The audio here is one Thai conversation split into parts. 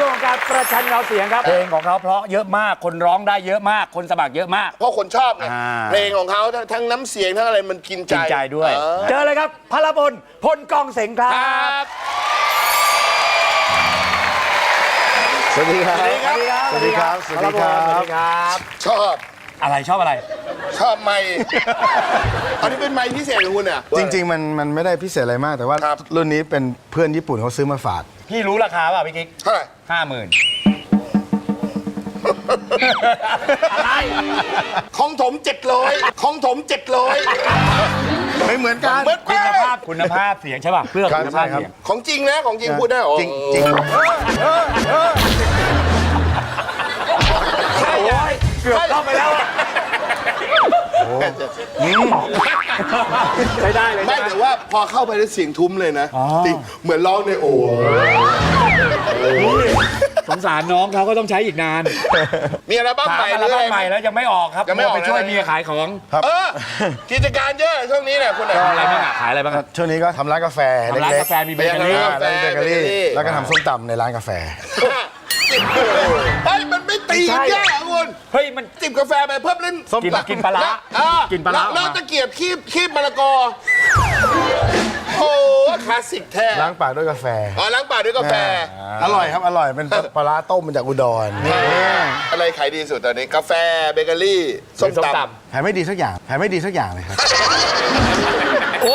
ช่วงของการประชันเงาเสียงครับ เพลงของเขาเพราะเยอะมากคนร้องได้เยอะมากคนสมัครเยอะมาก เพราะคนชอบไงอ่า เพลงของเขาทั้งทั้งน้ำเสียงทั้งอะไรมันกินใจจริงใจด้วย เออเจอเลยครับพลพลพลกองเสงครัครับ บ สวัสดีครับ สวัสดีครับ สวัสดีครับ สวัสดีครับสวัสดีครับชอบ อะไรชอบอะไร ชอบไม่อันนี้เป็นไม้พิเศษของคุณอะ จริง ๆ มันมันไม่ได้พิเศษอะไรมากแต่ว่าครับ รุ่นนี้เป็นเพื่อนญี่ปุ่นเขาซื้อมาฝากพี่รู้ราคาป่ะพี่กิ๊กเท่าไหร่ห้าหมื่นอะไรของถมเจ็ดร้อยของถมเจ็ดร้อย ไม่เหมือนกันเบิร์ดคุณภาพคุณภาพเสียงใช่ป่ะเพื่อครับคุณภาพใช่ครับเสียงของจริงนะ ของจริงพูดได้เหรอจริงจริงใช่อะเกือบเข้าไปแล้วอะ ใช้ได้เลยไม่ใช่ไหมแต่ว่าพอเข้าไปแล้วเสียงทุ้มเลยนะอ๋อจริงเหมือนร้องในโอ่งสงสารน้องเขาก็ต้องใช้อีกนานมีอัลบั้มถามใหม่อัหลรือบั้อะมไร ใหม่แล้วยังไม่ออกครับยังไม่ออกไปช่วยนะเมียขายของเออกิจการเยอะช่วงนี้เนี่ยคุณอะอะไรบ้างอะขายอะไรบ้างอะช่วงนี้ก็ทำร้านกาแฟทำร้านเล็กกาแฟมีเบๆเกอรี่ อ่าแล้วมีเบเกอรี่เบเกอรี่ แล้วก็ทำส้มตำในร้านกาแฟ เฮ้ยมันไม่ตีกันแย่อะคุณเฮ้ยมัน จิบกาแฟไปเพิ่มเล่นส้มกินกินปลาร้าเออกินปลาร้า แล้วแล้วออกมาตะเกียบคีบคีบมะละกอ โอ้คลาสสิกแท้ล้างปากด้วยกาแฟ อ๋อล้างปากด้วยกาแฟ อร่อยครับ อร่อยเป็นปลาร้าต้มมาจากอุดร อะไรขายดีสุดตอนนี้ กาแฟเบเกอรี่ส้มส้มตำตำแผลไม่ดีสักอย่างแผลไม่ดีสักอย่างเลยครับ โอ้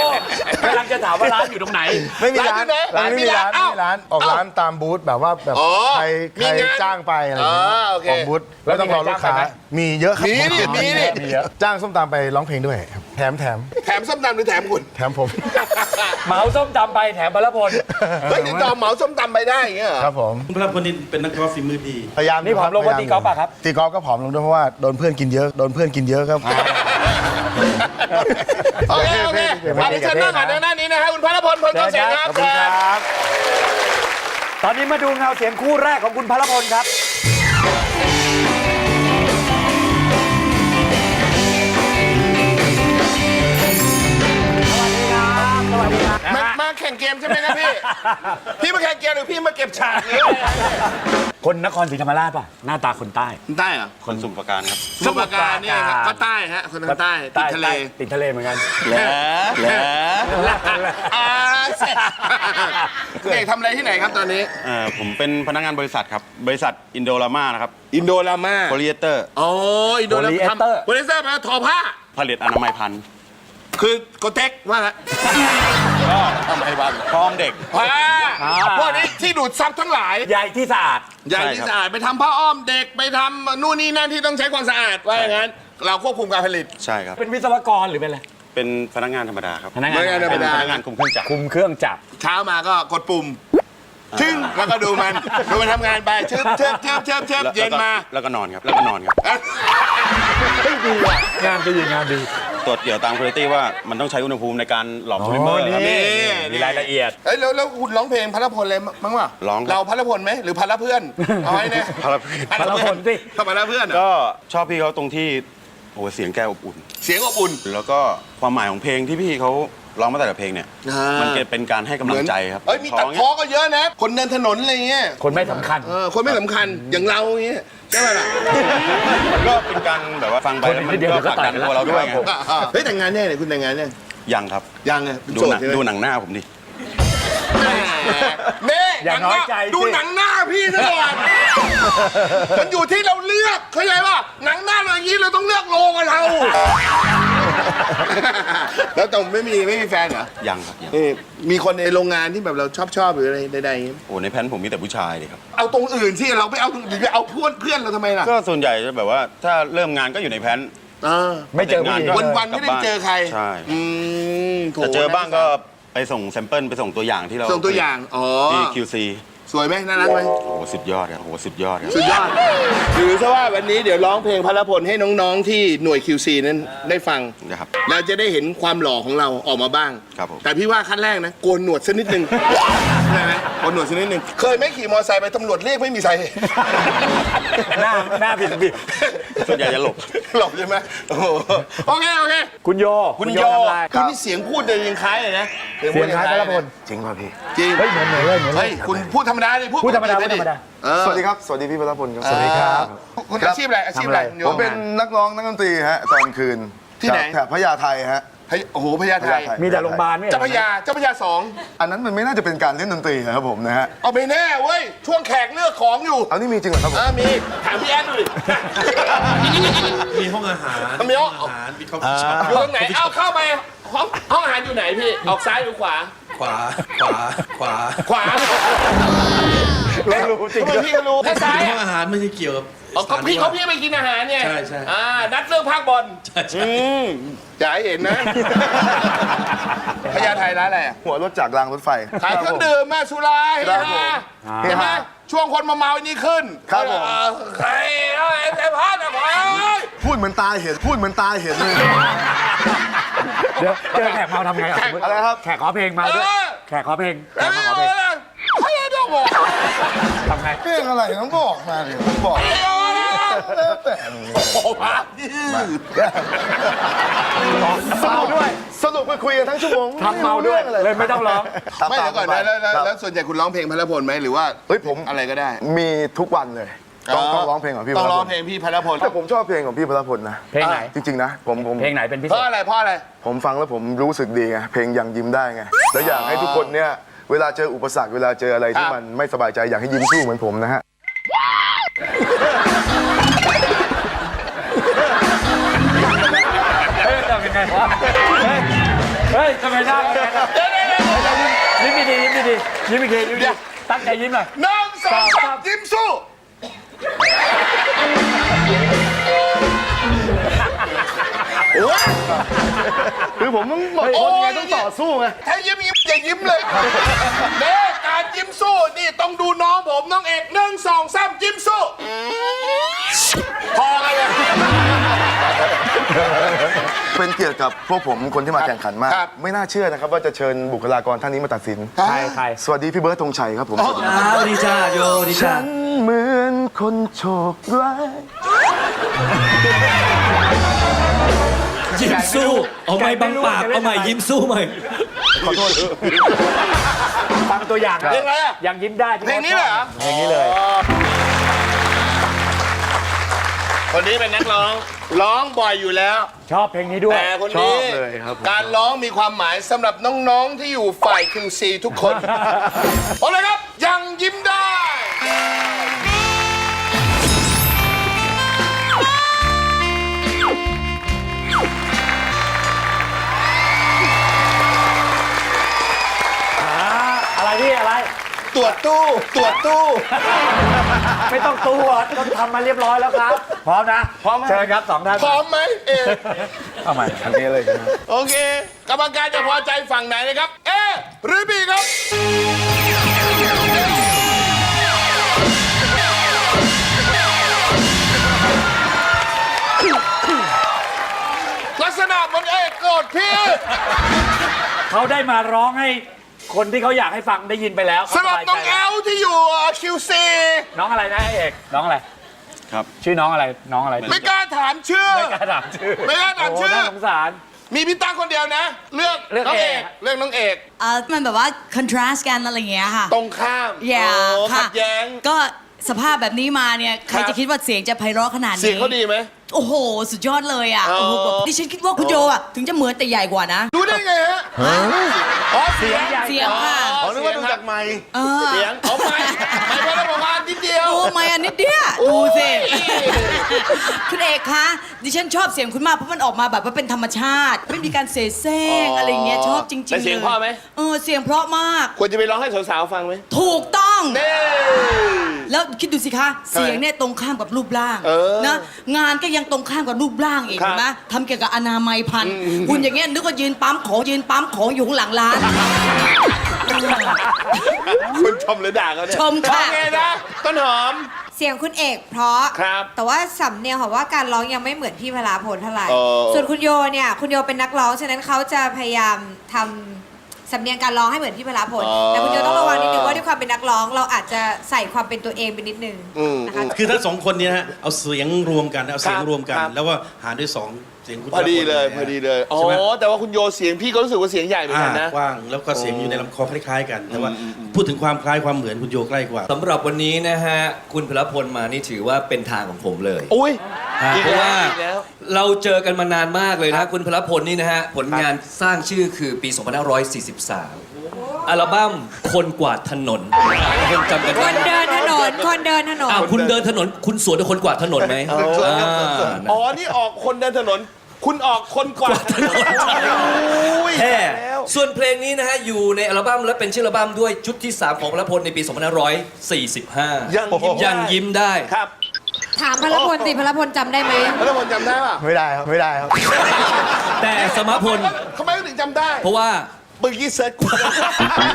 กำลังจะถามว่าร้านอยู่ตรงไหนไม่มีร้านร้านที่ไหนร้านไม่มีร้านร้านไม่มีร้านออกเอ้าร้านตามบูธแบบว่าแบบอ๋อใครมีใครงานจ้างไปอะไรอย่างเงี้ยอ่าโอเคออกบูธแล้วต้องรอลูกค้ามีใครจ้างไปไหมมีเยอะครับมีดิมีดิมีเยอะจ้างส้มตำไปร้องเพลงด้วยครับ แถมแถมแถมส้มตำหรือแถมคุณแถมผม เหมาส้มตำไปแถมพลพลเฮ้ยติดต่อเหมาส้มตำไปได้อย่างเงี้ยเหรอครับผม พระพลนี่เป็นนักกอล์ฟฝีมือดี พยายามนี่ผอมลงเพราะตีกอล์ฟป่ะครับ ตีกอล์ฟก็ผอมลงด้วยเพราะว่าโดนเพื่อนกินเยอะโดนเพื่อนกินเยอะครับ โอเคโอเคมาดิฉันนั่งก่อนในหน้านี้นะฮะคุณพระพลพลกองเสียงครับขอบคุณครับ ตอนนี้มาดูเงาเสียงคู่แรกของคุณพลพลครับ ข่งเกมใช่ไหมครับพี่ พี่มาแข่งเกมหรือพี่มาเก็บฉากเนี่ยคนนครศรีธรรมราชป่ะ หน้าตาคนใต้ได้เหรอคนสุ่มประการครับสมุทรปราการเนี่ยครับก็ใต้ฮะคนทางใต้ติดทะเลติดทะเลเหมือนกันแล้วแล้วอ่าเสร็จเด็กทำอะไรที่ไหนครับตอนนี้ เอ่อผมเป็นพนักงานบริษัทครับ บริษัทอินโดรามานะครับอินโดรามาโพลีเอเตอร์ อ๋ออินโดรามาทำโพลิเซอร์มาทอผ้าผลิตอนามัยพันธุ์ คือโกเต็กว่าละก็ทำไมบ้างพร้อมเด็กผ้าพวกนี้ที่ดูดซับทั้งหลายใหญ่ที่สะอาด ใหญ่ที่สะอาดไปทำผ้าอ้อมเด็กไปทำนู่นนี่นั่นที่ต้องใช้ความสะอาดว่าอย่างนั้น เราควบคุมการผลิต ใช่ครับ เป็นวิศวกรหรือเป็นอะไร เป็นพนักงานธรรมดาครับพนักงานพนักงานธรรเป็มนดาพนักงานคุมเครื่องจักรคุมเครื่องจักรเช้ามาก็กดปุ่ม ชึ้งแล้วก็ดูมันดูมันทำงานไปชึบเชิบเชิบเชิบเชิบแล้วเย็นแล้วก็มาแล้วก็นอนครับ แล้วก็นอนครับ งานดีงานดีตรวจเกี่ยวตามคุณภาพว่ามันต้องใช้อุณหภูมิในการหลอมโพลิเมอร์ครับนี่นี่มีรายละเอียด เอ้ยแล้วแล้วคุณร้องเพลงพระพลเลยมั้งวะร้องเราพระพลไหมหรือพระเพื่อนเอาไว้เนี่ยพระเพื่อนพระเพื่อนสิพระเพื่อนเหรอก็ชอบพี่เขาตรงที่โอ้โหเสียงแกอบอุ่น เสียงอบอุ่น แล้วก็ความหมายของเพลงที่พี่เขา ร้องมาแต่ละเพลงเนี่ยอ่ามั มันเป็นการให้กำลังใจครับเอ้ยมีตัดท้พ้อองก็เยอะนะ คนเดินถนนอะไรเงี้ยคนไม่สำคัญ เออคนไม่สำคัญอย่างเราอย่างเงี้ยใช่ไหมล่ะมันก็เป็นการแบบว่าฟังไปแล้วมันเดี๋ยวก็เดี๋ยวผลักดันก็ต่อยกันตัวเราด้วยไงครับผม อ่าๆเฮ้ยแต่งงานเนี่ยคุณแต่งงานเนี่ยยังครับยังไงเป็นดูโสหดนังใช่ไหมดูหนังหน้าผมดิเน่อย่าน้อยใจสิ ดูหนังหน้าพี่ซะก่อนมันอยู่ที่เราเลือกเข้าใจป่ะหนังหน้าเราอย่างนี้เราต้องเลือกโลกับเรา แล้วแต่ไม่มีไม่มีแฟนเหรอยังครับยังเอ้ยมีคนในโรงงานที่แบบเราชอบชอบหรืออะไรใดๆอย่างงี้โอ้ในแพลนผมมีแต่ผู้ชายเลยครับ เอาตรงอื่นที่เราไม่เอาตรงอื่นไปเอาเพื่อนเพื่อนเราทำไมล่ะก็ส่วนใหญ่จะแบบว่าถ้าเริ่มงานก็อยู่ในแพลน อ่าไม่เจอผู้หญิง วันวันๆไม่ได้เจอใครใช่ อืมโถจะเจอบ้างก็ไปส่งแซมเปิลไปส่งตัวอย่างที่เราส่งตัวอย่างอ๋อ ที่ QC สวยไหมน่ารักไหมโอ้โหสุดยอดครับโอ้โหสุดยอดครับสุดยอดหรือซะว่าวันนี้เดี๋ยวร้องเพลงพระพลให้น้องๆที่หน่วย QC นั้นได้ฟัง นะครับ เราจะได้เห็นความหล่อของเราออกมาบ้าง ครับผม แต่พี่ว่าขั้นแรกนะโกนหนวดสักนิดนึง เคยไหมโกนหนวดสักนิดหนึ่งเคยไหมขี่มอเตอร์ไซค์ไปตำรวจเรียกไม่มีใส่หน้าหน้าผิดผิดส่วนใหญ่จะหลบ หลบใช่ไหมโอ้โหโอเคโอเค คุณโยคุณโยทำอะไรคุณนี่เสียงพูดเลยยังคล้ายเลยนะเสียงคล้ายพระพลจริงป่ะพี่ จริงเฮ้ยเหมือนเหมือนเลยเหมือนเลเฮ้ยย คุณพูดธรรมดาดิพูดพูดธรรมดาปกติพูดธรรมดา เออสวัสดีครับ สวัสดีพี่พระพลครับ สวัสดีครับ คุณอาชีพอะไรอาชีพอะไร คุณโย ผมเป็นนักร้องนักดนตรีฮะตอนคืนที่ไหน แถบพญาไทฮะ เฮ้ยโอ้โหพญาไทพญาไทมีแต่โรงพยาบาลไม่ใช่เจ้าพญาเจ้าพญาสองอันนั้นมันไม่น่าจะเป็นการเล่นดนตรีนะครับผมนะฮะเอาไปแน่เว้ยช่วงแขกเลือกของอยู่เอานี่มีจริงเหรอครับผม อ่ามีถามพี่แอนดูดิ มีห้องอาหารมีห้องอาหาร มีคอฟฟี่ช็อปอยู่ตรงไหนเอาเข้าไปห้องห้องอาหารอยู่ไหนพี่ออกซ้ายหรือขวา ขวา ขวา ขวาขวาไม่รู้จริงทำไมพี่ก็รู้ถ้าซ้ายห้องอะอาหารไม่ใช่เกี่ยวกับ อ๋อเขาพี่เขาพี่ไปกินอาหารไงใช่ใช่ อ่านัดเรื่องภาคบอลใช่ใช่อืมอย่าให้เห็นนะพญาไทร้านอะไรอะหัวรถจากรางรถไฟ ขายเครื่องดื่มแม่สุราเฮครับผมฮาใช่ไหมช่วงคนมาเมาอันนี้ขึ้นครับผม เออใครเอาไอ้ไอ้พาดอะพายพูดเหมือนตาเห็น พูดเหมือนตาเห็นเลย เดี๋ยวเจอแขกเมาทำไงอะสมมุติอะไรครับ แขกขอเพลงมาด้วยเออแขกขอเพลงแขแล้กวมาไม่ขอเอาเพลงเลยเขาจะต้องบอกทำไงเพลงอะไรต้องบอกมาเลยต้องบอกไม่เอาเลยแล้วแต่ โอ้โหพาดเมาด้วยสรุปก็คุยกันทั้งชั่วโมงทำเมาด้วยไรู้เลรื่ยไม่ต้องร้องครับไม่เดี๋ยวก่อนนะแล้วแล้วครับแล้วส่วนใหญ่คุณร้องเพลงพระพลไหมหรือว่าเฮ้ยผมอะไรก็ได้ มีทุกวันเลย ต้องต้องร้องเพลงของพี่ต้องร้องพเพลลงพี่พระพลแต่ผมชอบเพลงของพี่พลพลนะเพลงไหน จริงๆนะผมผมเพลงไหนเป็นพิเพเศราะษอะไรเพราะอะไร ผมฟังแล้วผมรู้สึกดีไงเพลงยังยิ้มได้ไงแล้วอยากให้ทุกคนเนี่ยเวลาเจออุปสรรคเวลาเจออะไรที่ครับมันไม่สบายใจอยากให้ยิ้มสู้เหมือนผมนะฮะ เฮ้ยทำยังไงวะเฮ้ยเฮ้ยทำไมหน้าเป็นอย่างนั้นอะยิ้มดีๆยิ้มดีๆยิ้มอีกทียิ้มดีๆตั้งใจยิ้มหน่อย หนึ่งสองสามยิ้มสู้ คือผมต้องบอกโอ้คนไงยต้องต่อสู้ไง ถ้ายิ้มยิ้มอย่ายิ้มเลยเด้การยิ้มสู้นี่ต้องดูน้องผมน้องเอกหนึ่ง เป็นเกียรติกับพวกผมคนที่มาแข่งขันมาก ครับ ไม่น่าเชื่อนะครับว่าจะเชิญบุคลากรท่านนี้มาตัดสิน ใครใครสวัสดีพี่เบิร์ดธงชัยครับผมอ้าวดีจ้าโยดีจ้าฉันเหมือนคนโชคร้ายยิ้มสู้ เอาไม้บังปาก เอาไม้ยิ้มสู้ใหม่ขอโทษฟังตัวอย่างนะเพลงอะไรอะยังยิ้มได้เพลงนี้เหรอ เพลงนี้เลย คนนี้เป็นนักร้อง ร้องบ่อยอยู่แล้ว ชอบเพลงนี้ด้วย แต่คนชอนี้บเลยครับผม การร้องมีความหมายสำหรับน้องๆที่อยู่ฝ่าย QC ทุกคน เอาเลยครับ ยังยิ้มได้ ตรวจตู้ ตรวจตู้ ไม่ต้องตัวต้องทำมาเรียบร้อยแล้วครับ พร้อมนะพร้อมเชิญครับสองท่านพร้อมไหมเอเอาใหม่อันนี้เลยครับโอเค กรรมการจะพอใจฝั่งไหนนะครับ เอหรือบีครับ ลักษณะเหมันเอกโกรธพี่ เขาได้มาร้องให้ คนที่เขาอยากให้ฟังได้ยินไปแล้วสำหรับเขาน้องบายใจแอลที่อยู่ QC น้องอะไรนะเอกน้องอะไร ครับ ชื่อน้องอะไรน้องอะไรไม่กล้าถามชื่อ ไม่กล้าถามชื่อไม่กล้าถามชื่อ โน่าสงสาร มีพี่ตั้งคนเดียวนะ เลือกเลือกน้องเอเอก กเลือกน้องเอก เออมันแบบว่า contrast กันอะไรอย่างเงี้ยค่ะตรงข้ามอย่าโอ้ค่ะขัดแย้ง ก็สภาพแบบนี้มาเนี่ย ใครครับ จะคิดว่าเสียงจะไพเราะขนาดนี้ เสียงเขาดีไหม โอ้โห สุดยอดเลยอะอ๋อโอ้โหแบบดิฉันคิดว่าคุณโยอะ ถึงจะเหมือนแต่ใหญ่กว่านะดูได้ไงฮะอ๋อเสียงเสียงค่ะอ๋อนึกว่าดูจากไมค์เออเสียงเอาไม่ไม่พอประมาณนิดเดียว โอ้ไม่อันนิดเดียวดูสิคุณเอกคะดิฉันชอบเสียงคุณมากเพราะมันออกมาแบบว่าเป็นธรรมชาติ ไม่มีการเสแสร้งอะไรอย่างเงี้ยชอบจริงๆแต่เสียงเพราะไหมเออเสียงเพราะมาก ควรจะไปร้องให้สาวๆฟังไหมถูกต้องเน่แล้วคิดดูสิคะ เสียงเนี่ยตรงข้ามกับรูปร่างเออนะงานก็ยังตรงข้ามกับรูปร่างอีกครับเห็นไหมทำเกี่ยวกับอนามัยพันธุ์คุณอย่างเงี้ยนึกว่ายืนปั๊มของยืนปั๊มของอยู่ข้างหลังร้านคุณชมหรือด่าเขาเนี่ยชมค่ะ โอเคนะ ต้นหอม เสียงคุณเอกเพราะ ครับแต่ว่าสำเนียงของว่าการร้องยังไม่เหมือนพี่พลาพลเท่าไหร่ เออ ส่วนคุณโยเนี่ย คุณโยเป็นนักร้อง ฉะนั้นเขาจะพยายามท สำเนียงการร้องให้เหมือนพี่พลาพลแต่คุณโยต้องระวังนิดนึงว่าด้วยความเป็นนักร้อง เราอาจจะใส่ความเป็นตัวเองไปนิดนึงนะคะคือทั้งสองคนเนี้นะฮะเอาเสียงรวมกันเอาเสียงรวมกัน ครับแล้วก็หารด้วยสอง เสียงคุณพอดีเลยพพออดีเลยอ๋อใช่ไหม แต่ว่าคุณโยเสียงพี่ก็รู้สึกว่าเสียงใหญ่เหมือนอ่ากันนะ กว้างแล้วก็เสียงอยู่ในลำคอคล้ายๆกัน แต่ว่าพูดถึงความคล้ายความเหมือนคุณโยใกล้กว่า สำหรับวันนี้นะฮะ คุณพลพลมานี่ถือว่าเป็นทางของผมเลย อุ้ยฮะอีกเพราะแล้วว่าอีกแล้ว เราเจอกันมานานมากเลยนะ คุณพลพลนี่นะฮะ ผลงานสร้างชื่อคือปี 2543 อัลบั้มคนกวาดถนนคนจำกันคได้นเดินถนน คนเดินถนน อ้าวคุณเดินถนน คุณสวนกับคนกวาดถนนไหมอ่าอ๋อ นี่ออกคนเดินถนน คุณออกคนกวาดถนนอุ้ยแท้แล้ว ส่วนเพลงนี้นะฮะ อยู่ในอัลบั้มและเป็นชื่ออัลบั้มด้วยชุดที่ 3 ของพลพลในปี 2545 ยังยิ้มยังยิ้มได้ ครับถามพลพลสิพลพลจำได้ไหม แล้วผมจำได้ป่ะไม่ได้ครับ ไม่ได้ครับ แต่สมพลทำไมถึงจำได้ เพราะว่า เมื่อกี้เซิร์ชกูเปิ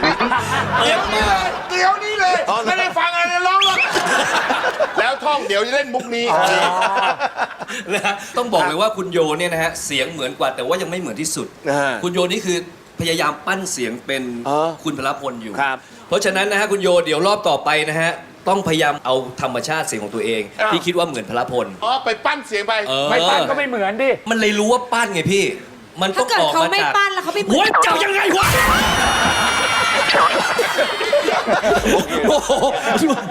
เดี๋ยดวนี้มาเลยเดี๋ยวนี้เลย ไม่ได้ฟังอะไรเลยร้องหรอกแล้วท่องเดี๋ยวจะเล่นมุกนี้ นะฮะต้องบอกเลยว่าคุณโยเนี่ยนะฮะเสียงเหมือนกว่าแต่ว่ายังไม่เหมือนที่สุด อ่าคุณโยนี่คือพยายามปั้นเสียงเป็นอ๋อคุณพลพลอยู่ ครับ เพราะฉะนั้นนะฮะคุณโยเดี๋ยวรอบต่อไปนะฮะต้องพยายามเอาธรรมชาติเสียงของตัวเองที่คิดว่าเหมือนพลพล อ๋อไปปั้นเสียงไป เออ ไม่ปั้นก็ไม่เหมือนดิ มันเลยรู้ว่าปั้นไงพี่ มันต้ถ้าองเกิดออกเขามาไม่จากปั้นแล้วเขาไม่เหมืโอ้อยนเจ้ายังไงวะโมโห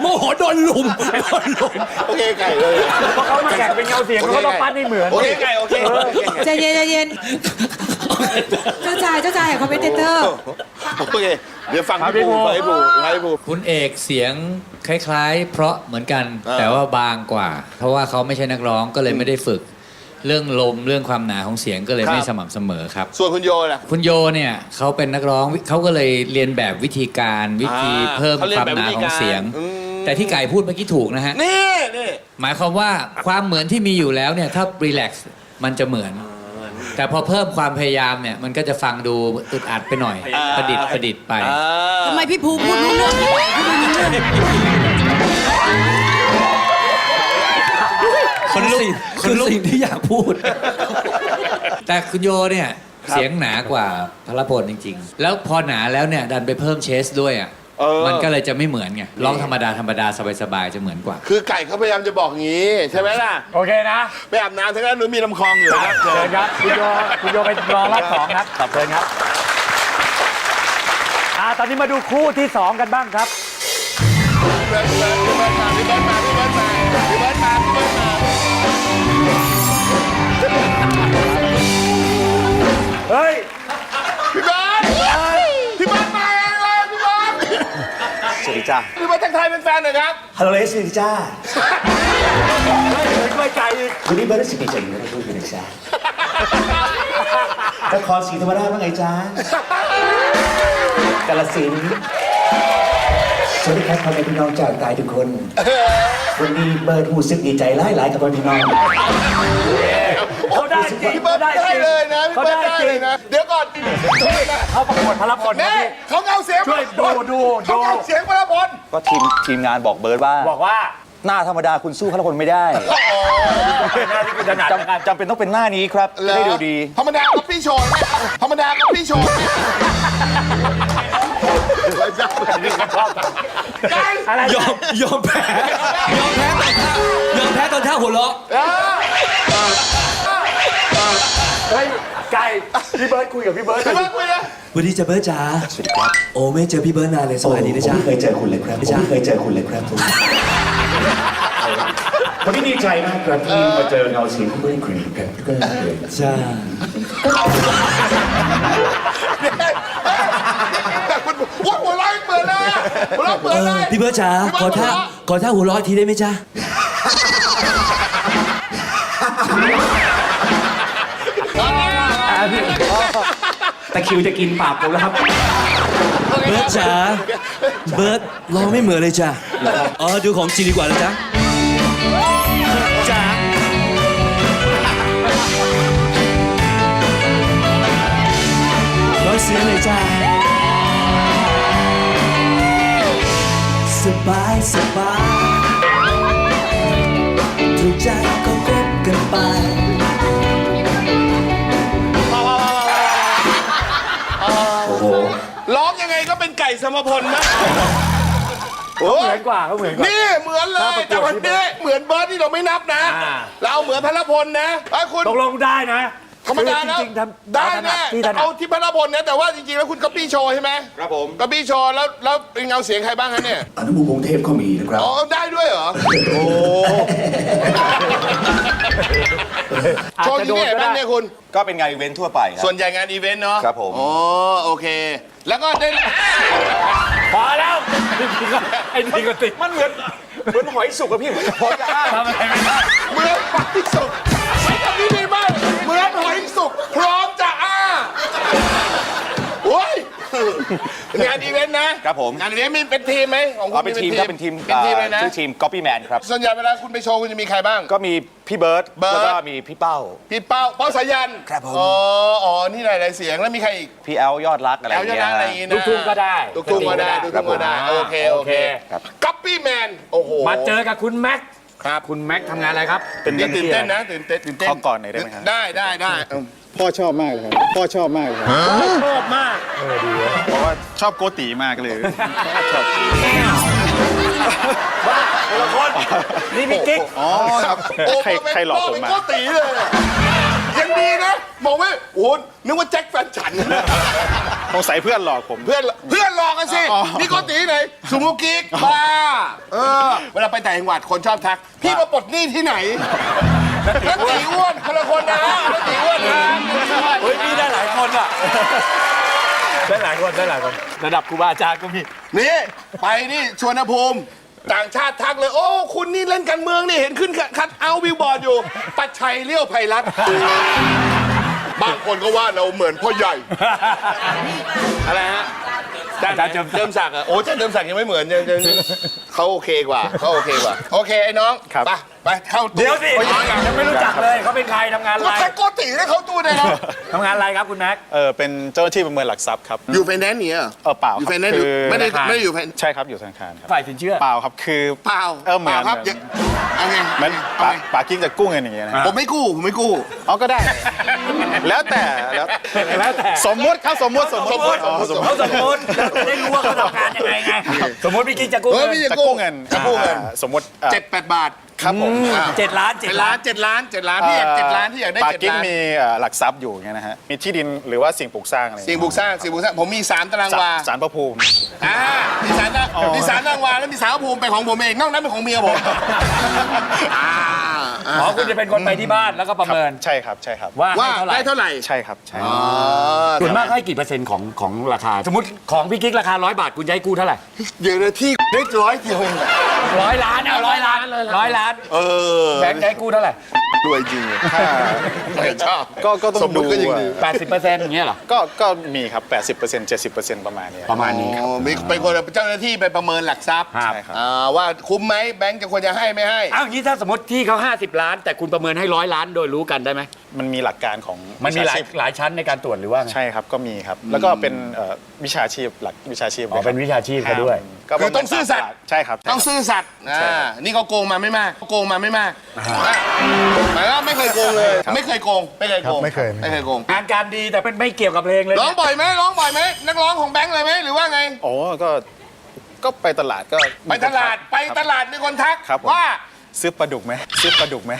โมโหโดนลุมโดนลุม โอเคไก่เลยเพราะเขามาแข่งเป็นเงาเสียงเขาก็ต้องปั้นให้เหมือน โอเคไก่โอเคโอเคใจเย็นใจเย็นเจ้าชายเจ้าชายคอมเมนเตอร์ โอเคเดี๋ยวฟังพี่ภูฟังพี่ภูฟังพี่ภูคุณเอกเสียงคล้าย ๆ เพราะเหมือนกันอ่าแต่ว่าบางกว่า เพราะว่าเขาไม่ใช่นักร้องก็เลยไม่ได้ฝึก เรื่องลมเรื่องความหนาของเสียงก็เลยไม่สม่ำเสมอครับ ส่วนคุณโยล่ะ คุณโยเนี่ยเขาเป็นนักร้องเขาก็เลยเรียนแบบวิธีการวิธีอ่าเพิ่มเขาเรียนความแบบหนาวิธีของการเสียงอืม แต่ที่ไก่พูดเมื่อกี้ถูกนะฮะ นี่นี่ หมายความว่าความเหมือนที่มีอยู่แล้วเนี่ยถ้ารีแลกซ์มันจะเหมือน แต่พอเพิ่มความพยายามเนี่ยมันก็จะฟังดูอึดอัดไปหน่อย ประดิษฐ์ประดิษฐ์ไปอ่าทำไมพี่ภูพูดรู้เรื่องพี่พูดรู้เรื่อง คนสิ่งคือสิ่งที่อยากพูด แต่คุณโยเนี่ยเสียงหนากว่าพลพลจริง ๆ แล้วพอหนาแล้วเนี่ยดันไปเพิ่มเชสด้วยอะเออ มันก็เลยจะไม่เหมือนไงร้องธรรมดาธรรมดาสบายๆจะเหมือนกว่า คือไก่เขาพยายามจะบอกงี้ ใช่ไหมล่ะ โอเคนะไปอาบน้ำทั้งนั้นหรือมีลำคลองอยู่นะเชิญครับคุณโยคุณโยไปรอรอบสองครับเชิญครับอ่าตอนนี้มาดูคู่ที่สองกันบ้างครับพี่เบิร์ จ้าพี่เบิร์ดทักทายเป็นแฟนหน่อยครับฮัลโหลเอสสวัสดีจ้าไม่ไกลอีกวันนี้เบิร์ดรู้สึกดีใจอยู่นะพูดกันนะจ้านครศรีธรรมราชว่าไงจ้ากาลสินธุ์สวัสดีครับพ่อแม่พี่น้องจากตายทุกคน วันนี้เบิร์ดหูสึกดีใจหลายหลายๆกับพ่อพี่น้องเขาได้จริง พี่เบิร์ดได้จริงเลยนะพี่เขาเบิร์ได้ดได้จริเลงยนะ เดี๋ยวก่อนเขาประกวดพลับพลแม่พี่ เขาเอาเสียงช่วยดูดูเขาดูเอาเสียงพลพลก็ทีมทีมงานบอกเบิร์ดว่า บอกว่าหน้าธรรมดาคุณสู้พลพลไม่ได้หน้าที่คุณถนัดจำจำเป็นต้องเป็นหน้านี้ครับจะได้ดูดี ธรรมดาก็พี่โชว์เนี่ยธรรมดาก็พี่โชว์เนี่ยอะไรยอมยอมแพ้ยอมแพ้ตอนท่ายอมแพ้ตอนท่าหัวเราะ เฮ้ยไก่พี่เบิร์ดคุยกับพี่เบิร์ดพี่เบิร์ดคุยนะวันนี้จะเบิร์ดจ๋าสวัสดีครับ โอ้ไม่เจอพี่เบิร์ดนานเลยสวัสดีนะจ๊ะผมไม่เคยเจอคุณเลยครับผมไม่เคยเจอคุณเลยครับผมวันนี้ดีใจมากครับที่มาเจอเงาเสียงคุณเบิร์ดอีกครั้งครับก็เลยจ้าแต่คุณว่าหัวเราะเปิดเลยอะหัวเราะเปิเอดเลอยพี่เบิร์ดจ๋าขอท่าขอท่าหัวเราะอีกทีได้ไหมจ๊ะ ตะคริวจะกินปากผมแล้วครับ เบิร์ดจ๋าเบิร์ดร้องไม่เหมือนเลยจ้ะอ๋อดูของจริงดีกว่านะจ๊ะจ๋าร้อยเสียงเลยจ้าสบายสบายถูกใจก็คบกันไป สมพลไหมโอ้เหมือนกว่าเขาเหมือนกว่า นี่เหมือนเลถ้ายประกวดแต่วันนี้เหมือนเบิร์ดที่เราไม่นับนะ อ่า เราเอาเหมือนพลพลนะไอ้คุณ ตกลงได้นะ ธรรมดาแล้วจริงๆทำได้เอาถนัแน่ที่ถนัเอาดที่พลพลนะแต่ว่าจริงๆแล้วคุณก๊อปปี้โชว์ใช่ไหมครับผมก๊อปปี้โชว์แล้วแล้วเป็นเงาเสียงใครบ้างฮะเนี่ยอนุบูพงเทพก็มีนะครับ อ๋อได้ด้วยเหรอโอ้อาจโชว์จะที่โดไหนนก็บ้างได้เนี่ยคุณ ก็เป็นงานอีเวนท์ทั่วไปครับส่วนใหญ่งานอีเวนต์เนาะครับผม อ๋อโอเค แล้วก็ได้ พอแล้วไอ้นี่ก็ติดมันเหมือนเหมือนหอยสุกอะพี่เหมือนพอจะอ้าทำอะไรไม่ได้เหมือนหอยสุก งานอีเวนต์นะครับผม งานอีเวนต์มีเป็นทีมไหมของคุอ๋อณเป็นทีมก็เป็นทีมเป็นทีมเลยนะชื่อทีม Copy Man ครับ ส่วนใหญ่เวลาคุณไปโชว์คุณจะมีใครบ้าง ก็มีพี่เบิร์ตเบิร์ต แล้วก็มีพี่เป้า พี่เป้าเป้าสายันครับผม อ๋ออ๋อนี่หลายๆเสียงแล้วมีใครอีกพี่แอลยอดรักอะไรอแล้ย่าวงจะเงี้ย นั่งอะไรอย่างงี้นะลูกทุ่งก็ได้ลูกทุ่งก็ได้ลูกทุ่งก็ได้โอเคโอเคครับ กัปปี้แมนโอ้โหมาเจอกับคุณแม็กครับคุณแม็กทำงานอะไรครับ เป็นนี่ตื่นเต้นนะตื่นเต้นตื่นเต้นขอก่อนหน่อยได้ไหมครับได้ได้ได้เออ พ่อชอบมากเลยครับ พ่อชอบมากเลยครับชอบมากเพราะว่าชอบโกตีมากเลยชอบนี่พี่กิ๊กอ๋อครับโอ้ใครใครหลอกผมเป็นมาโกตีเลยอะยังดีนะบอกว่าโอ้โหนึกว่าแจ็คแฟนฉันสงสัยเพื่อนหลอกผมเพื่อนเพื่อนหลอกกันสิอ๋อนี่โกตีไหนสุโมกิกบ้าเออเวลาไปแต่างจังหวัดคนชอบทัก พี่มาปลดหนี้ที่ไหน นักตีอ้วนคนละคนนะนักตีอ้วนนะเฮ้ยพี่ได้หลายคนอะ ได้หลายคนได้หลายคน ระดับครูบาอาจารย์ก็มี นี่ไปนี่ชวนภูมิต่างชาติทักเลย โอ้คุณนี่เล่นการเมืองนี่เห็นขึ้นคัดเอาบิลบอร์ดอยู่ ปัจชัยเลี้ยวไพรัตน์บางคนก็ว่าเราเหมือนพ่อใหญ่ อะไรฮะอาจารย์เจิมศักดิ์เจิมศักดิ์อะโอ้อาจารย์เจิมศักดิ์ยังไม่เหมือนยังยังเขาโอเคกว่าเขาโอเคกว่า โอเคไอ้น้องครับไปไปเข้าตู้เดี๋ยวสิยังไม่รู้จักเลยเขาเป็นใครทำงานอะไรก็แค่โกติได้เข้าตู้ได้แล้วทำงานอะไรครับคุณแม็ก เออเป็นเจ้าหน้าที่ประเมินหลักทรัพย์ครับอยู่ไฟแนนซ์เนี่ยเหรอเออเปล่าอยู่คไฟรับแนนซ์คือไม่ได้ธนาคารไม่ได้อยู่ไฟใช่ครับอยู่ธนาคารครับฝ่ายสินเชื่อเปล่าครับคือเปล่าเออเหมือนปล่าครับเหมือนอย่าเอาไงเหมือนเอาปาไงปากิ้งจะกู้เงินอย่างเงี้ยนะผมไม่กู้ผมไม่กู้อ๋อก็ได้ แล้วแต่แล้วแล้วแต่สมมติครับสมมติสมมติอ๋อสมมเขาติสมมติเราจะได้รู้ว่าเขาทำงานยังไงไงสมมติพี่กิ๊กจะกู้เฮ้ยเงินพี่จะกู้เงินจะกู้เงินอ่าสมมติอ่าเจ็ดแปดบาท ครับผมอ่าเจ็ดล้านเจ็เจ็ดดล้าล้านนเจ็ดล้านเจ็ดล้านพี่อยากเจ็ดล้านที่อยากได้ปาเจ็ดกิ้งล้านมีเอ่อหลักทรัพย์อยู่อย่างเงี้ยนะฮะมีที่ดินหรือว่าสิ่งปลูกสร้างอะไรสิ่งบุกสร้างสิ่งบุกสร้างผมมีสามตารางวาสารพระภูมิ อ่ามีสามตารางมีสามตารางวาแล้วมีสารพระภูมิเป็นของผมเองนอกนั้นเป็นของเมียผมอ่าอ่าอ๋อคุณจะเป็นคนไปที่บ้านแล้วก็ประเมินใช่ครับใช่ครับว่าว่าให้เท่าไหร่ได้เท่าไหร่ใช่ครับใช่อ๋อส่วนมากให้กี่เปอร์เซ็นต์ของของราคา สมมติของพี่กิ๊กราคาร้อยบาทคุณจะให้กู้เท่าไหร่ เดี๋ยวนะที่ได้ร้อยเดียวเองอะ ร้อยล้านเอาร้อยล้านร้อยล้านเออแบงค์จะให้กู้เท่าไหร่รวยจริงถ้าไม่ชอบก็ก็ต้องสมมุติก็ยังดีแปดสิบเปอร์เซ็นต์อย่างเงี้ยเหรอก็ก็มีครับ80% 70%ประมาณเนี้ยประมาณนี้อ๋อมีเป็นคนเจ้าหน้าที่ไปประเมินหลักทรัพย์ครับใช่ครับอ่าว่าคุ้มไหมแบงก์จะควรจะให้ไม่ให้อ้าวงี้ถ้าสมมติที่เขา50ล้าน แต่คุณประเมินให้ร้อยล้านโดยรู้กันได้ไหมมันมีหลักการของมันมีหลายวิชชีพหลายชั้นในการตรวจหรือว่าไงใช่ครับก็มีครับ แล้วก็เป็นเอ่อวิชาชีพหลักวิชาชีพอ๋อเป็นวิชาชีพเขาด้วย ก็คือต้องซื่อสัตย์ใช่ครับ ต้องซื่อสัตย์อ่านี่เขาโกงมาไม่มากเขาโกงมาไม่มากอะหมายว่าไม่เคยโกงเลยไม่เคยโกง ไม่เคยโกงไม่เคย ไม่เคยโกง งานการดีแต่เป็นไม่เกี่ยวกับเพลงเลยร้องบ่อยไหมร้องบ่อยไหมนักร้องของแบงค์เลยไหมหรือว่าไง โอ้ก็ก็ไปตลาดก็ไปตลาดไปตลาดมีคนทักครับผม ว่าซื้อปลาดุกไหมซื้อปลาดุกไหม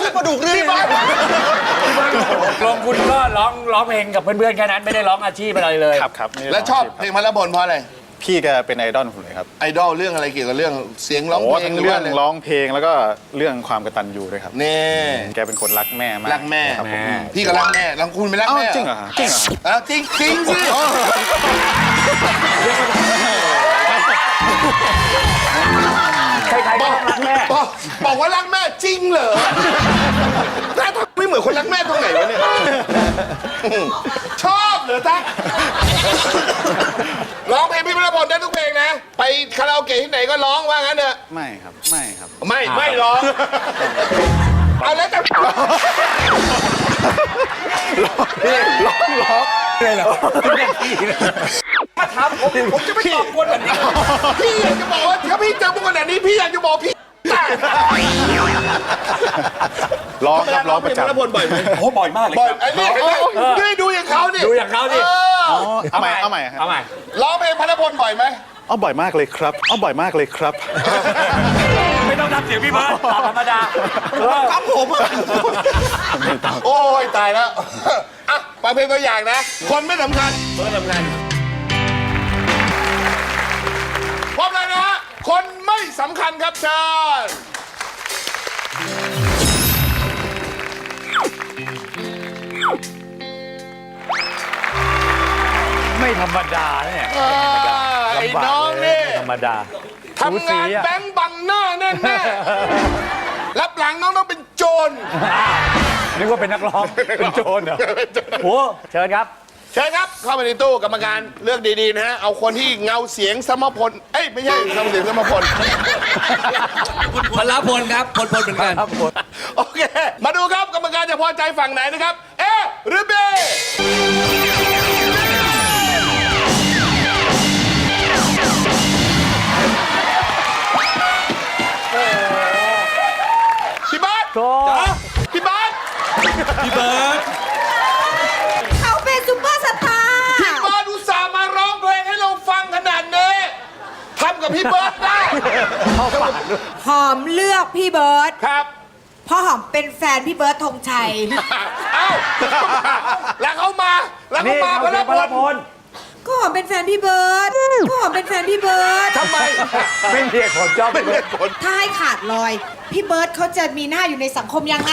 ซื้อปลาดุกนี่บ้านลงคุณก็ร้องร้องเพลงกับเพื่อนๆแค่นั้นไม่ได้ร้องอาชีพอะไรเลย ครับครับนี่แล้วชอบเพลงพระบนเพราะอะไรพี่แกเป็นไอดอลผมเลยครับไอดอลเรื่องอะไรเกี่ยวกับเรื่องเสียงร้องโอ้เพลงทั้งหรือเรื่อว่างอะไรร้องเพลงแล้วก็เรื่องความกตัญญูด้วยครับ นี่แกเป็นคนรักแม่มากรักแม่ครับผมพี่ก็รักแม่รักคุณไม่รักอ้าวแม่จริงเหรอฮะจริงเหรอฮะอ้าวจริงจริงสิ ใครๆก็ต้องรักแม่ บอกบอกว่ารักแม่จริงเหรอหน้าตาไม่เหมือนคนรักแม่ตรงไหนวะเนี่ย ชอบเหรอตั๊กร้องเพลงพี่พระพลได้ทุกเพลงนะ ไปคาราโอเกะที่ไหนก็ร้องว่างั้นเถอะ ไม่ครับ ไม่ครับ ไม่ไม่ร้อง เอาแล้วแต่มา ถามผมผมจะไม่ตอบคนแบบนี้พี่อยากจะบอกว่าถ้าพี่เจอพวกขนาดนี้พี่อยากจะบอกพี่ตร้องครับร้องประเพลงพจำลพลบ่อยไหมโอ้บ่อยมากเลยบ่อยครับไอ้นี่เห็นไหมนี่ดูอย่างเขานี่ดูอย่างเขาดิออเอาใหม่เอาใหม่ครับ เอาใหม่ร้องเพลงพลพลบ่อยไหมเอาบ่อยมากเลยครับ เอาบ่อยมากเลยครับ ไม่ต้องทำเสียงพี่เบิร์ดตอบธรรมดาเออครับผมโอ้ยตายแล้วอะฟังเพลงตัวอย่างนะ คนไม่สำคัญไม่สำคัญ พร้อมแล้วนะฮะคนไม่สำคัญครับเชิญไม่ธรรมดาเนี่ยเออไอ้น้องนี่ธรรมดาทำงานแบงค์บังหน้าแน่แน่ๆรับหลังน้องต้องเป็นโจร นึกว่าเป็นนักร้อง เป็นโจรเหรอโอ้เชิญครับเชิญครับ เข้าไปในตู้กรรมการเลือกดีๆนะฮะ เอาคนที่เงาเสียงสมพล เอ้ย ไม่ใช่เงาเสียงสมพล พลพลครับพลพลเหมือนกันครับผมโอเค มาดูครับกรรมการจะพอใจฝั่งไหนนะครับ เอหรือเบพี่บาสโธ่พี่บาสพี่เบิร์ด เขาเป็นซุปเปอร์สตาร์ พี่บาสอุตส่าห์มาร้องเพลงให้เราฟังขนาดนี้ทำกับพี่เบิร์ดได้ หอมเลือกพี่เบิร์ตครับ เพราะหอมเป็นแฟนพี่เบิร์ตธงชัย เอ้า แล้วเขามา แล้วเขานี่มาเอาพเสีลยงพพลลพลก็หอมเป็นแฟนพี่เบิร์ตก็หอมเป็นแฟนพี่เบิร์ตทำไม ไม่มีเหตุผลชอบไม่พี่เป็เบิร์นดผลถ้าให้ขาดลอย พี่เบิร์ตเขาจะมีหน้าอยู่ในสังคมยังไง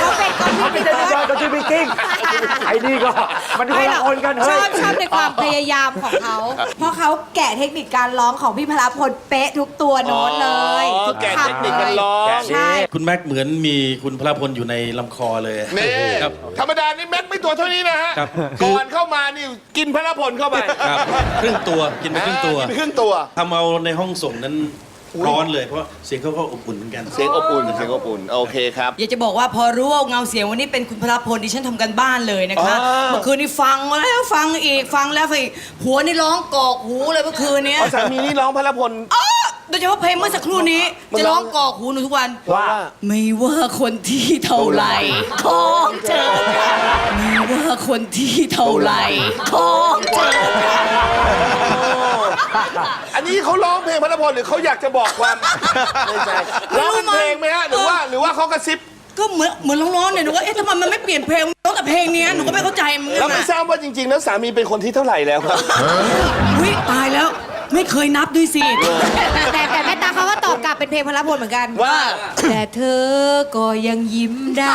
เขาเป็นคนที่ไม่พี่ใช่เบิพี่ร์เบิร์ดตเขาชื่อพี่กิ้งไอ้นี่ก็มันคนละคนกันชเฮ้ยอบชอบในความพยายามของเขา เพราะเขาแกะเทคนิคการร้องของพี่พลพลเป๊ะทุกตัวโน้ตเลยอ๋อทุกแกะคำเทคนิคการร้อง ใช่ คุณแม็กเหมือนมีคุณพลพลอยู่ในลำคอเลยนี่ครับ ธรรมดานี่แม็กไม่ตัวเท่านี้นะฮะ ครับก่อนเข้ามานี่กินพระพลเข้าไปครับครึ่งตัวกินไปครึ่งตัวอ่ากินไปครึ่งตัว ทำเอาในห้องส่งนั้น ร้อนเลยเพราะเสียงเขาก็อบอุ่นเหมือนกัน เสียงอบอุ่นเสียงอบอุ่นโอเคครับ อยากจะบอกว่าพอรู้ว่าเงาเสียงวันนี้เป็นคุณพระพลดิฉันทำกันบ้านเลยนะคะอ๋อ เมื่อคืนนี้ฟังแล้วฟังอีกฟังแล้วฟังอีกหัวนี่ร้องกอกหูเลยเมื่อคืนเนี้ยอ๋อสามีนี่ร้องพระพล อ้อโดยเฉพาะเพลงเมื่อสักครู่นี้จะร้องกอกหูหนูทุกวัน ว่า ไม่ว่าคนที่เท่าไหร่ของเธอไม่ว่าคนที่เท่าไหร่ของเธอ อันนี้เขาร้องเพลงพระพลหรือเขาอยากจะบอกความไม่ใช่ร้องเป็นเพลงไหมฮะหรือว่าหรือว่าเขากระซิบก็เหมือนเหมือนร้องๆเนี่ยหนูว่าเอ๊ะทำไมมันไม่เปลี่ยนเพลงร้องแต่เพลงเนี้ยหนูก็ไม่เข้าใจเหมือนกัแล้วนไม่อะทราบว่าจริงๆ แล้วสามีเป็นคนที่เท่าไหร่แล้วครับอุ้ยตายแล้ว ไม่เคยนับด้วยสิ แต่แต่แม่ตาเขาก็ตอบกลับเป็นเพลงพลพลเหมือนกันว่า แต่เธอก็ยังยิ้มได้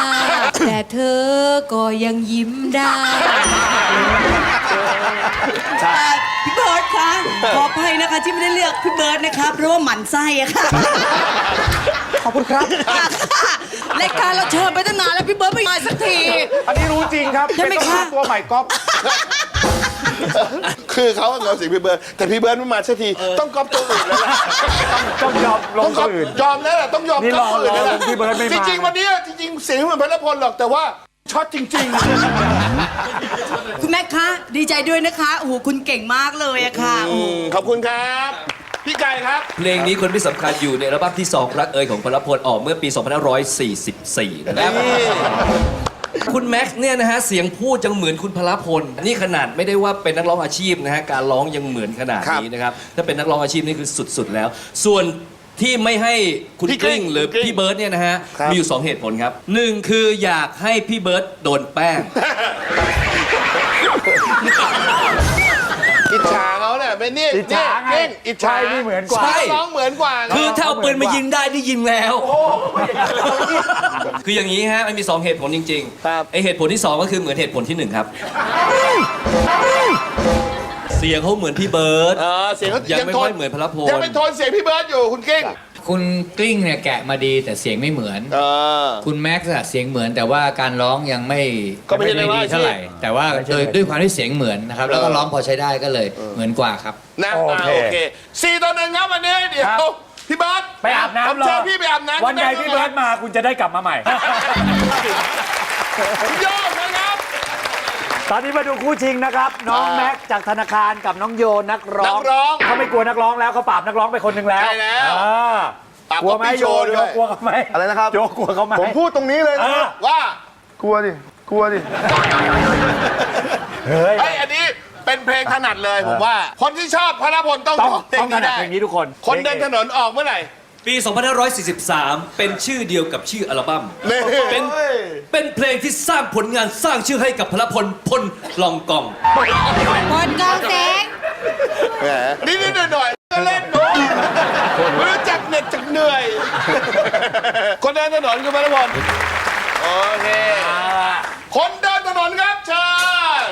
แต่เธอก็ยังยิ้มได้ คะที่ไม่ได้เลือกพี่เบิร์ดนะคะเพราะว่าหมั่นไส้อะค่ะ ขอบคุณครับรายการเราเชิญไปตั้งนานแล้วพี่เบิร์ดไม่มาสักที อันนี้รู้จริงครับ ใช่ไหมเป็นคะตัวใหม่ก๊อฟคือเขาเงาเสียงพี่เบิร์ดแต่พี่เบิร์ดไม่มาสักทีต้องก๊อปตัวอื่นแล้วล่ะต้องยอมลต้องงก๊ตัอวปอื่น ยอมแล้วล่ะต้องยอมนี่ก๊อปตัวอื่นแล้วรอล่ะรอพี่เบิร์ดไม่มา จริงๆวันนี้จริงๆเสียงเหมือนพระพลหรอกแต่ว่า ช็อตจริงคุณแม่คะ ดีใจด้วยนะคะโอ้โหคุณเก่งมากเลยอะค่ะๆอืมขอบคุณครับ พี่ไก่ครับ เพลงนี้คนที่สำคัญอยู่ในอัลบั้มที่ 2 รักเอยของพลพลออกเมื่อปี 2544 นะครับคุณแม็กซ์เนี่ยนะฮะ เสียงพูดยังเหมือนคุณพลพล นี่ขนาดไม่ได้ว่าเป็นนักร้องอาชีพนะฮะ การร้องยังเหมือนขนาดนี้นะครับ ถ้าเป็นนักร้องอาชีพนี่คือสุด ๆ แล้ว ส่วน ที่ไม่ให้คุณพี่กกลิ้ลิ้งงหรือคุณกลิ้งพี่เบิร์ดเนี่ยนะฮะ ครับ มีอยู่ 2 เหตุผลครับหนึ่งคืออยากให้พี่เบิร์ดโดนแป้ง อิจฉาเขาเนี่ยเป็นนี่อิจฉาไงนี่อิจฉาใช่นี่เหมือนกว่า ใช่ ร้องเหมือนกว่าคือถ้าเอาปืนมายิงได้นี่ยิงแล้ว คืออย่างนี้ฮะมันมี 2 เหตุผลจริงครับไอเหตุผลที่ 2 ก็คือเหมือนเหตุผลที่ 1 ครับ เสียงเขาเหมือนพี่เบิร์ดเออเสียงเขายังยังไม่โทค่อนยเหมือนพลพล ยังเป็นโทนเสียงพี่เบิร์ดอยู่คุณกิ้งคุณกลิ้งเนี่ยแกะมาดีแต่เสียงไม่เหมือน เออ คุณแม็กซ์อะเสียงเหมือนแต่ว่าการร้องยังไม่ก็ไม่ใช่ด้ว่าดีเท่าไหร่อาชีพแต่ว่าโดยด้วยความที่เสียงเหมือนนะครับ แล้วก็ร้องพอใช้ได้ก็เลยเหมือนกว่าครับ นะโออ่าเคโอเคสี่ต่อหนึ่งครับวันนี้เดี๋ยวครับพี่เบิร์ดไปอาบน้ำผมรอเชิญพี่ไปอาบน้ำวันใดพี่เบิร์ดมาคุณจะได้กลับมาใหม่ คุณโยกนะครับ ตอนนี้มาดูคู่ชิงนะครับ น้องอ่าแม็กซ์จากธนาคารกับน้องโยนักร้องนักร้องเขาไม่กลัวนักร้องแล้วเขาปราบนักร้องไปคนหนึ่งแล้วใช่แล้วอ่าอะกลัวไหม Copy โย Show โยด้วยกลัวเขาไหมอะไรนะครับ โยกลัวเขาไหมผมพูดตรงนี้เลยนะเออว่า กลัวดิ กลัวดิ เฮ้ยเฮ้ย อันนี้เป็นเพลงถนัดเลยผมว่า คนที่ชอบพระนพลต้องต้องร้เพลต้องถนัดได้เพลงนี้ทุกคนคนเดินถนนออกเมื่อไหร่ ปี 2543 เป็นชื่อเดียวกับชื่ออัลบั้มนี่เป็นเป็นเพลงที่สร้างผลงานสร้างชื่อให้กับพลพลพลลองกอง บนกองแสงแหมนิดๆหน่อยๆก็เล่นหนูไม่รู้จักเหน็ดจักเหนื่อย คนเดินถนนคือพระนพลโอเค คนเดินถนนครับเชิญ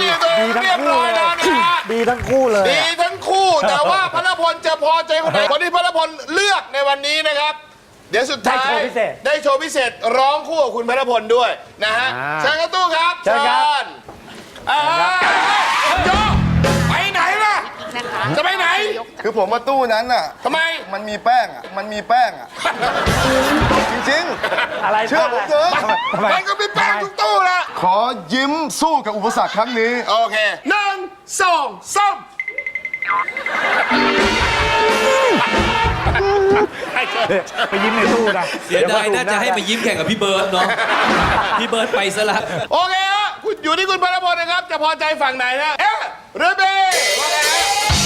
ทำหน้าที่ตัวเองเรียบร้อยแล้วนะฮะ ดีทั้งคู่เลย ดีทั้งคู่แต่ว่าพระพลจะพอใจคนไหนคนที่พระพลเลือกในวันนี้นะครับ เดี๋ยวสุดท้ายได้โชว์พิเศษได้โชว์พิเศษร้องคู่กับคุณพระพลด้วยนะฮะอ่าเชิญกระตู้ครับเชิญครับอ่าโยไปไหน ล่ะจะไปไหน คือผมมาตู้นั้นน่ะทำไม มันมีแป้งอะ มันมีแป้งอะ จริงอะไรๆ เชื่อผมเถอะทำไมมันก็มีแป้งทุกตู้แหละขอยิ้มสู้กับอุปสรรคครั้งนี้ โอเคหนึ่งสองสามไปยิ้มในตู้นะเสียดายน่าจะให้มายิ้มแข่งกับพี่เบิร์ดเนาะ พี่เบิร์ดไปซะละโอเคฮะคุณ อยู่ที่คุณพระพลนะครับ จะพอใจฝั่งไหนนะเอ๊ะหรือเบว่าไงฮะ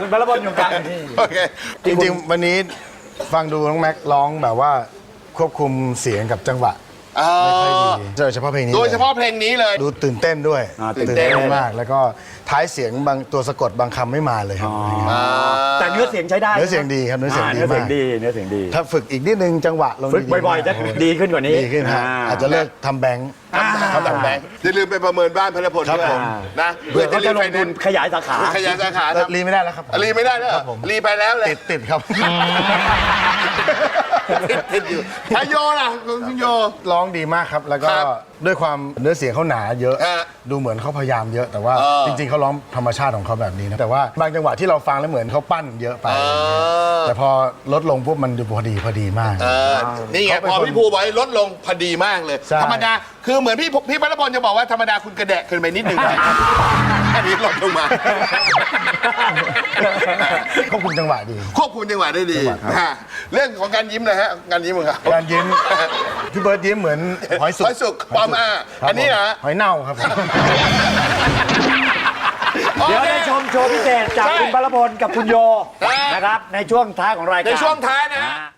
คุณพลพลอยู่กลางนี่โอเค จริงๆ วันนี้ฟังดูน้องแม็กร้องแบบว่าควบคุมเสียงกับจังหวะไม่ค่อยดีโดยเฉพาะเพลงนี้โดยลเฉพาะเพลงนี้เลย ดูตื่นเต้นด้วยอ่าตื่นเต้น มาก แล้วก็ท้ายเสียงบางตัวสะกดบางคำไม่มาเลยครับแต่เนื้อเสียงใช้ได้เนื้อเสียงดีครับเนื้อเสียงดีเนื้อเสียงมากดีเนื้อเสียงดี ถ้าฝึกอีกนิดนึงจังหวะลงฝึกดีๆบ่อยๆจะโโหดีขึ้นกว่านี้ดีขึ้นฮะอ่า อาจจะเลิกทำแบงค์ ครับทำแบงค์อย่าลืมไปประเมินบ้านพระพลครับด้วยผมนะเพื่อเขาจะลงไฟทุแนนนซ์ขยายสาขาขยายสาขาแล้วรีไม่ได้แล้วครับรีไม่ได้แล้วเหรอครับผมรีไปแล้วเลยติดติดครับติดติดอยู่พายโยล่ะคุณโยร้องดีมากครับแล้วก็ครับ ด้วยความเนื้อเสียงเขาหนาเยอะฮะดูเหมือนเขาพยายามเยอะแต่ว่าเออ จริง ๆเขาร้องธรรมชาติของเขาแบบนี้นะแต่ว่าบางจังหวะที่เราฟังแล้วเหมือนเขาปั้นเยอะไป เออแต่พอลดลงปุ๊บมันดูพอดีพอดีมาก เออนี่ไงเขาเป็นพอคนพี่ภูบอกให้ลดลงพอดีมากเลย ใช่ ธรรมดา คือเหมือนพี่พี่พระพลจะบอกว่าธรรมดาคุณกระแดะขึ้นไปนิดนึงอันนี้ลดลงมา ควบคุมจังหวะดี ควบคุมจังหวะได้ดีจังหวะครับฮะเรื่องของการยิ้มนะฮะ การยิ้มของเขาการยิ้ม พี่เบิร์ดยิ้มเหมือนหอยสุกหอยสุกปลอมอะครับอันนี้เหรอหอยเน่าครับผม เดี๋ยวได้ชมโชว์พิเศษจากใช่คุณพลพลกับคุณโยครับนะครับในช่วงท้ายของรายการ ในช่วงท้ายนะฮะอ่า